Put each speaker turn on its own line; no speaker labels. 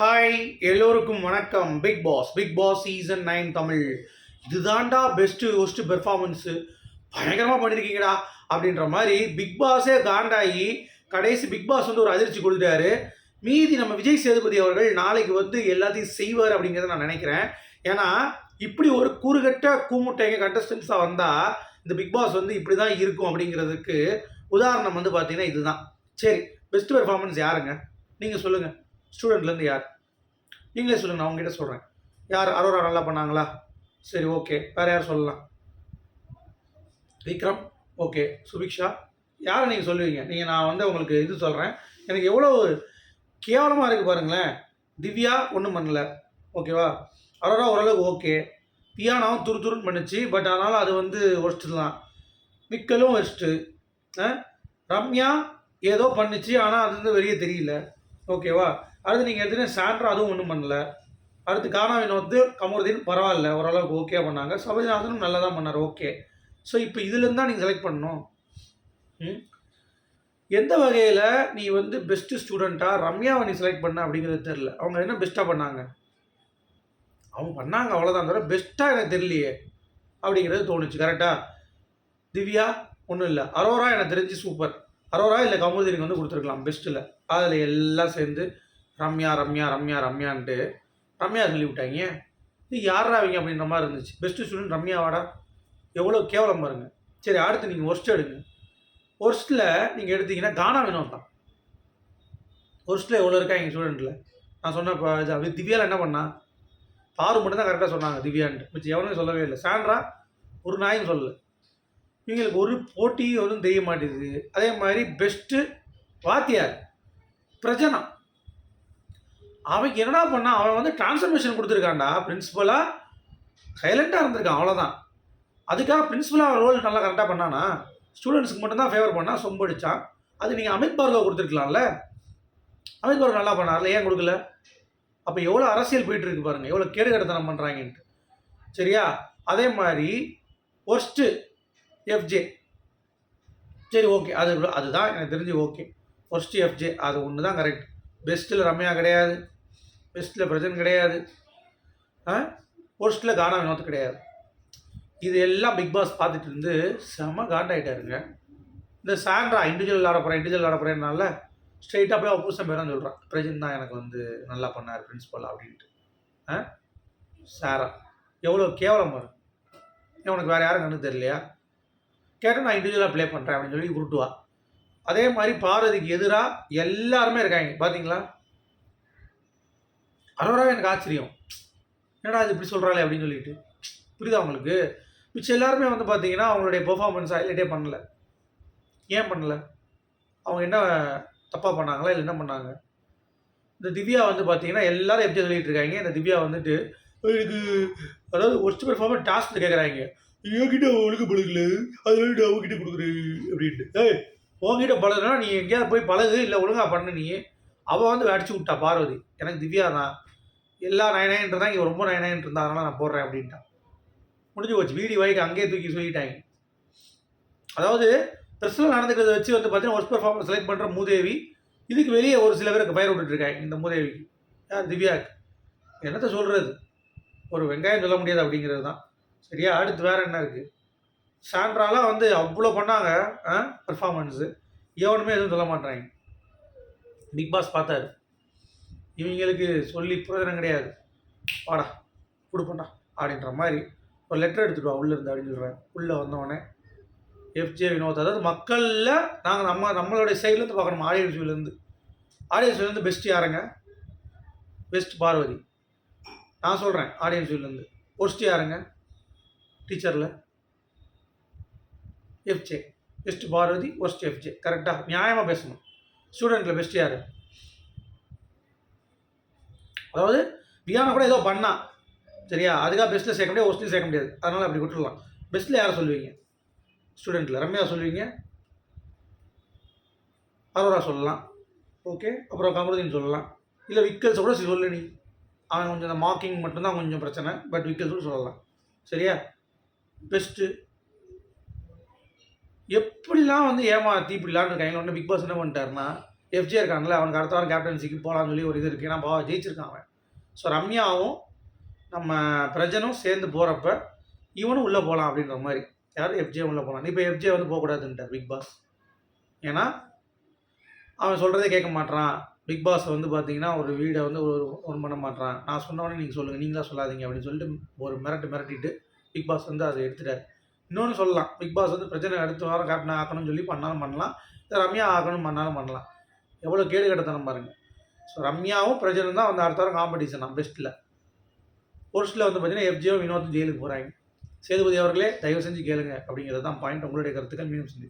Hi எல்லோருக்கும் வணக்கம். Big boss big boss season nine Tamil. இதுதான்டா பெஸ்ட்டு ஒஸ்ட்டு பெர்ஃபார்மன்ஸு பயங்கரமாக பண்ணியிருக்கீங்கடா அப்படின்ற மாதிரி பிக் பாஸே காண்டாகி கடைசி பிக் பாஸ் வந்து ஒரு அதிர்ச்சி கொடுத்தாரு மீதி நம்ம விஜய் சேதுபதி அவர்கள் நாளைக்கு வந்து எல்லாத்தையும் செய்வார் அப்படிங்கிறத நான் நினைக்கிறேன். ஏன்னா இப்படி ஒரு கூறுகட்ட கூமுட்டைங்க கண்டஸ்டன்ஸாக வந்தால் இந்த பிக் பாஸ் வந்து இப்படி தான் இருக்கும் அப்படிங்கிறதுக்கு உதாரணம் வந்து பார்த்தீங்கன்னா இதுதான். சரி பெஸ்ட் பெர்ஃபார்மன்ஸ் யாருங்க? நீங்கள் சொல்லுங்கள் ஸ்டூடெண்ட்லேருந்து யார்? நீங்களே சொல்லுங்கள் நான் உங்ககிட்ட சொல்கிறேன் யார்? அரோரா நல்லா பண்ணாங்களா? சரி ஓகே. வேறு யார் சொல்லலாம்? விக்ரம். ஓகே. சுபிக்ஷா. யாரை நீங்கள் சொல்லுவீங்க? நீங்கள் நான் வந்து உங்களுக்கு இது சொல்கிறேன் எனக்கு எவ்வளோ கேவலமாக இருக்குது பாருங்களேன். திவ்யா ஒன்றும் பண்ணல. ஓகேவா? அரோரா ஓரளவுக்கு ஓகே. பியானாவும் துரு துருன்னு பண்ணுச்சு. பட் ஆனாலும் அது வந்து ஒஸ்ட்டு தான். மிக்கலும் ஒஸ்ட்டு ரம்யா ஏதோ பண்ணுச்சு. ஆனால் அது வந்து வெளியே தெரியல. ஓகேவா? அடுத்து நீங்கள் எடுத்துகிட்டு சாண்ட்ரா அதுவும் ஒன்றும் பண்ணல. அடுத்து காணாவின் வந்து கமருதீன் பரவாயில்ல ஓரளவுக்கு ஓகே பண்ணாங்க. சபரிநாதனும் நல்லா தான் பண்ணார் ஓகே ஸோ இப்போ இதுலேருந்து தான் நீங்கள் செலக்ட் பண்ணணும். ம்? எந்த வகையில் நீ வந்து பெஸ்ட்டு ஸ்டூடெண்ட்டாக ரம்யாவை நீ செலக்ட் பண்ண அப்படிங்கிறது தெரில அவங்க என்ன பெஸ்ட்டாக பண்ணாங்க? அவங்க பண்ணாங்க அவ்வளோதான் தவிர பெஸ்ட்டாக எனக்கு தெரியலையே அப்படிங்கிறது தோணுச்சு கரெக்டாக திவ்யா ஒன்றும் இல்லை. அரோரா எனக்கு தெரிஞ்சு சூப்பர் அரோரா இல்லை கமுதினிக்கு வந்து கொடுத்துருக்கலாம் பெஸ்ட்டில் அதில் எல்லாம் சேர்ந்து ரம்யா ரம்யா ரம்யா ரம்யான்ட்டு ரம்யா சொல்லி விட்டாங்க இது யாரா அவங்க அப்படின்ற மாதிரி இருந்துச்சு. பெஸ்ட்டு ஸ்டூடெண்ட் ரம்யாவாடா எவ்வளோ கேவலம் பாருங்க. சரி அடுத்து நீங்கள் ஒர்ஸ்ட் எடுங்க. ஒர்ஸ்ட்டில் நீங்கள் எடுத்தீங்கன்னா கானா வினோத் தான். ஒர்ஸ்ட்டில் எவ்வளோ இருக்கா எங்கள் ஸ்டூடெண்ட்டில் நான் சொன்ன இப்போ இது அப்படி திவ்யாவில் என்ன பண்ணா? பாரு மட்டும் தான் கரெக்டாக சொன்னாங்க திவ்யான்ட்டு. மிச்சம் எவனும் சொல்லவே இல்லை. சாண்ட்ரா ஒரு நாயும் சொல்லலை. இவங்களுக்கு ஒரு போட்டியும் ஒன்றும் தெரிய மாட்டேங்குது. அதே மாதிரி பெஸ்ட்டு வாத்தியார் பிரஜனா. அவன் என்னடா பண்ணான் அவன் வந்து டிரான்ஸ்ஃபர்மேஷன் கொடுத்துருக்கான்டா. பிரின்ஸிபலாக சைலண்ட்டாக இருந்திருக்கான் அவ்வளோதான் அதுக்காக பிரின்சிபலாக ரோல் நல்லா கரெக்டாக பண்ணானா? ஸ்டூடெண்ட்ஸுக்கு மட்டும்தான் ஃபேவர் பண்ணால் சொம்படிச்சான். அது நீங்கள் அமித் பார்கவ் கொடுத்துருக்கலாம்ல. அமித் பார்கவ் நல்லா பண்ணார்ல ஏன் கொடுக்கல? அப்போ எவ்வளோ அரசியல் போயிட்டுருக்கு பாருங்கள் எவ்வளோ கேடு கடத்தனம் பண்ணுறாங்கன்ட்டு சரியா? அதே மாதிரி ஒர்ஸ்ட்டு எஃப்ஜே சரி ஓகே அது அதுதான் எனக்கு தெரிஞ்சு ஓகே ஒர்ஸ்ட்டு எஃப்ஜே அது ஒன்று தான் கரெக்ட் பெஸ்ட்டில் ரம்யா கிடையாது. பெஸ்ட்டில் பிரஜன் கிடையாது. ஆ? ஒர்ஸ்ட்டில் கானா வினோத் கிடையாது. இது எல்லாம் பிக் பாஸ் பார்த்துட்டு இருந்து செம காண்டாயிட்டாருங்க. இந்த சாண்ட்ரா இண்டிவிஜுவல் ஆட போகிறேன் இண்டிவிஜுவல் ஆட போகிறேன்னால ஸ்ட்ரெயிட்டாக போய் அப்பூசம் புதுசாக சொல்கிறான் பிரஜன் தான் எனக்கு வந்து நல்லா பண்ணார் பிரின்ஸிபல் அப்படின்ட்டு. ஆ? சாரா. எவ்வளோ கேவலம் வரும் உனக்கு வேறு யாரும் கண்ணு தெரியலையா? கேட்டால் நான் இண்டிவிஜுவலாக ப்ளே பண்ணுறேன் அப்படின்னு சொல்லி உருட்டுவா. அதே மாதிரி பார்வதிக்கு எதிராக எல்லாருமே இருக்காங்க. பார்த்தீங்களா அரோரா எனக்கு ஆச்சரியம். என்னடா இது இப்படி சொல்கிறாளே அப்படின்னு சொல்லிட்டு. புரியுதா உங்களுக்கு? மிச்சம் எல்லாருமே வந்து பார்த்தீங்கன்னா அவங்களுடைய பெர்ஃபார்மன்ஸ் ஹைலைட்டே பண்ணல. ஏன் பண்ணல? அவங்க என்ன தப்பாக பண்ணாங்களா? இல்லை என்ன பண்ணாங்க? இந்த திவ்யா வந்து பார்த்தீங்கன்னா எல்லாரும் எப்படி சொல்லிட்டு இருக்காங்க? இந்த திவ்யா வந்துட்டு எனக்கு அதாவது ஒர்ஸ்ட் பெர்ஃபார்மர் டாஸ்க் கேட்குறாங்க என்கிட்ட ஒழுங்கு பழகல அது வந்து அவங்ககிட்ட கொடுக்குறேன். அப்படின்ட்டு. ஏ உங்ககிட்ட பழகுனா நீ எங்கேயாவது போய் பழகு இல்லை ஒழுங்காக பண்ணு நீ. அவள் வந்து அடிச்சு விட்டா பார்வதி. எனக்கு திவ்யா தான். எல்லா நயனாயின்னு தான் இங்கே ரொம்ப நயனாயின்னு இருந்தா அதனால் நான் போடுறேன் அப்படின்ட்டான். முடிஞ்சு போச்சு. வீடி வாய்க்கு அங்கேயே தூக்கி சொல்லிட்டாங்க அதாவது ட்ரெஸ்ஸில் நடந்துக்கிறத வச்சு வந்து பார்த்தீங்கன்னா ஒர்ஸ்ட் பர்ஃபார்மன்ஸ் செலக்ட் பண்ணுற மூதேவி. இதுக்கு வெளியே ஒரு சில பேருக்கு பயிர் விட்டுட்ருக்காங்க இந்த மூதேவிக்கு. யார்? திவ்யாவுக்கு என்னத்தை சொல்கிறது ஒரு வெங்காயம் சொல்ல முடியாது அப்படிங்கிறது தான். சரியா? அடுத்து வேறு என்ன இருக்குது சாண்ட்ராலாம் வந்து அவ்வளோ பண்ணாங்க பர்ஃபார்மன்ஸு எவனுமே எதுவும் சொல்ல மாட்டாங்க பிக் பாஸ் பார்த்தாரு. இவங்களுக்கு சொல்லி பிரயோஜனம் கிடையாது. வாடா கொடுப்பண்டா அப்படின்ற மாதிரி ஒரு லெட்டர் எடுத்துட்டு வா உள்ளே இருந்து அப்படின்னு சொல்கிறேன் உள்ளே வந்தோடனே எஃப்ஜே வினோத் அதாவது மக்களில் நாங்கள் நம்ம நம்மளுடைய சைட்லேருந்து பார்க்கணும் ஆடியன்ஸ் வியூலேருந்து ஆடியன்ஸ் வியூலேருந்து பெஸ்ட் யாருங்க? பெஸ்ட் பார்வதி. நான் சொல்கிறேன் ஆடியன்ஸ் வியூலேருந்து ஒஸ்ட் யாருங்க? டீச்சரில் FJ best Parvathi worst FJ கரெக்டாக நியாயமாக பேசணும். ஸ்டூடெண்ட்டில் பெஸ்ட் யார்? அதாவது வியானா கூட ஏதோ பண்ணா. சரியா? அதுக்காக பெஸ்ட்டில் சேர்க்க முடியாது ஒஸ்ட்லையும் சேர்க்க முடியாது. அதனால் அப்படி விட்டுடலாம். பெஸ்ட்டில் யாரை சொல்லுவீங்க? ஸ்டூடெண்ட்டில் ரம்யா சொல்லுவீங்க. அரோரா சொல்லலாம். ஓகே அப்புறம் கமருதீன் சொல்லலாம். இல்லை விக்கல்ஸ் கூட சொல்லு நீ. அவன் கொஞ்சம் மார்க்கிங் மட்டும்தான் கொஞ்சம் பிரச்சனை. பட் விக்கல்ஸ் கூட சொல்லலாம். சரியா? பெஸ்ட்டு எப்படிலாம் வந்து ஏமாத்தி இப்படிலாம் இருக்காங்க? ஒன்று பிக் பாஸ் என்ன பண்ணிட்டாருன்னா எஃப்ஜே இருக்காங்களே அவனுக்கு அடுத்த வாரம் கேப்டன்சிக்கு போகலான்னு சொல்லி ஒரு இது இருக்குது ஏன்னா பாவா ஜெயிச்சிருக்கான் அவன். ஸோ ரம்யாவும் நம்ம பிரஜனும் சேர்ந்து போகிறப்ப இவனும் உள்ளே போகலாம் அப்படின்ற மாதிரி. யாரும் எஃப்ஜே உள்ளே போகலாம் இப்போ எஃப்ஜே வந்து போகக்கூடாதுன்ட்டார் பிக் பாஸ் ஏன்னா அவன் சொல்கிறதே கேட்க மாட்டான் பிக் பாஸ் வந்து பார்த்தீங்கன்னா ஒரு வீடை வந்து ஒரு ஒன் பண்ண மாட்றான். நான் சொன்னவொடனே நீங்கள் சொல்லுங்கள் நீங்களாக சொல்லாதீங்க அப்படின்னு சொல்லிட்டு ஒரு மிரட்டு மிரட்டிட்டு பிக் பாஸ் வந்து அதை எடுத்துட்டார். இன்னொன்று சொல்லலாம். பிக் பாஸ் வந்து பிரச்சனை அடுத்த வாரம் கேப்டன் ஆக்கணும்னு சொல்லி பண்ணாலும் பண்ணலாம். இல்லை ரம்யா ஆகணும் பண்ணாலும் பண்ணலாம். எவ்வளோ கேடு கட்டத்தனம் பாருங்கள் ஸோ ரம்யாவும் பிரச்சனை தான் வந்து அடுத்த வாரம் காம்படிஷன் தான் பெஸ்ட்டில் ஃபோர்ஸ்ட்டில் வந்து பார்த்தீங்கன்னா எஃப்ஜியோ வினோத் ஜெயிலுக்கு போகிறாங்க சேதுபதி அவர்களே தயவு செஞ்சு கேளுங்க அப்படிங்கிறது தான் பாயிண்ட் உங்களுடைய கருத்துக்கள் மீண்டும் செஞ்சு